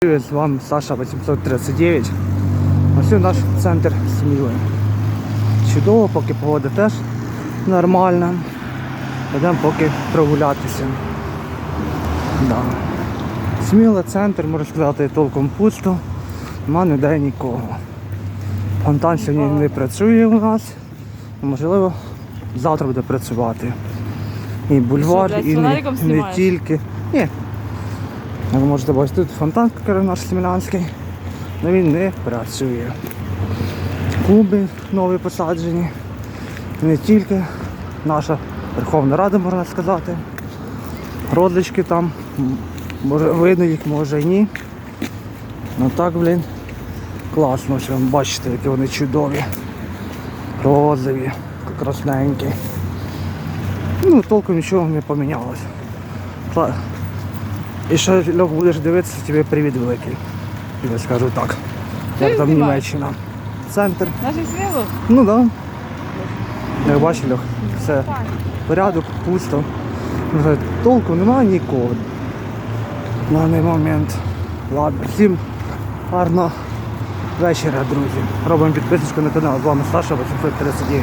Привет, з вами Саша 839. Ось наш центр Сміли. Чудово, поки погода теж нормальна. Йдемо поки прогулятися. Да. Сміла центр, можна сказати, толком пусто. Нема ніде нікого. Фонтан сьогодні не працює у нас. Можливо, завтра буде працювати. І бульвар, і не, не тільки. Ні, як ви можете бачити, тут фонтан наш Смілянський, але він не працює. Клуби нові посаджені. Не тільки наша Верховна Рада, можна сказати. Родлички там. Може видно їх, може і ні. Ну так, блін, класно, що ви бачите, які вони чудові. Розові, красненькі. Ну, толком нічого не помінялось. І ще Льох будеш дивитися, тобі привіт великий. Я скажу так. Як там? Німеччина. Центр. Наше сміло? Ну так. Да. Як бачиш, Льох, все. Порядок, пусто. Толку немає нікого. На даний момент. Ладно, всім гарного вечора, друзі. Робимо підписочку на канал. З вами Саша 839.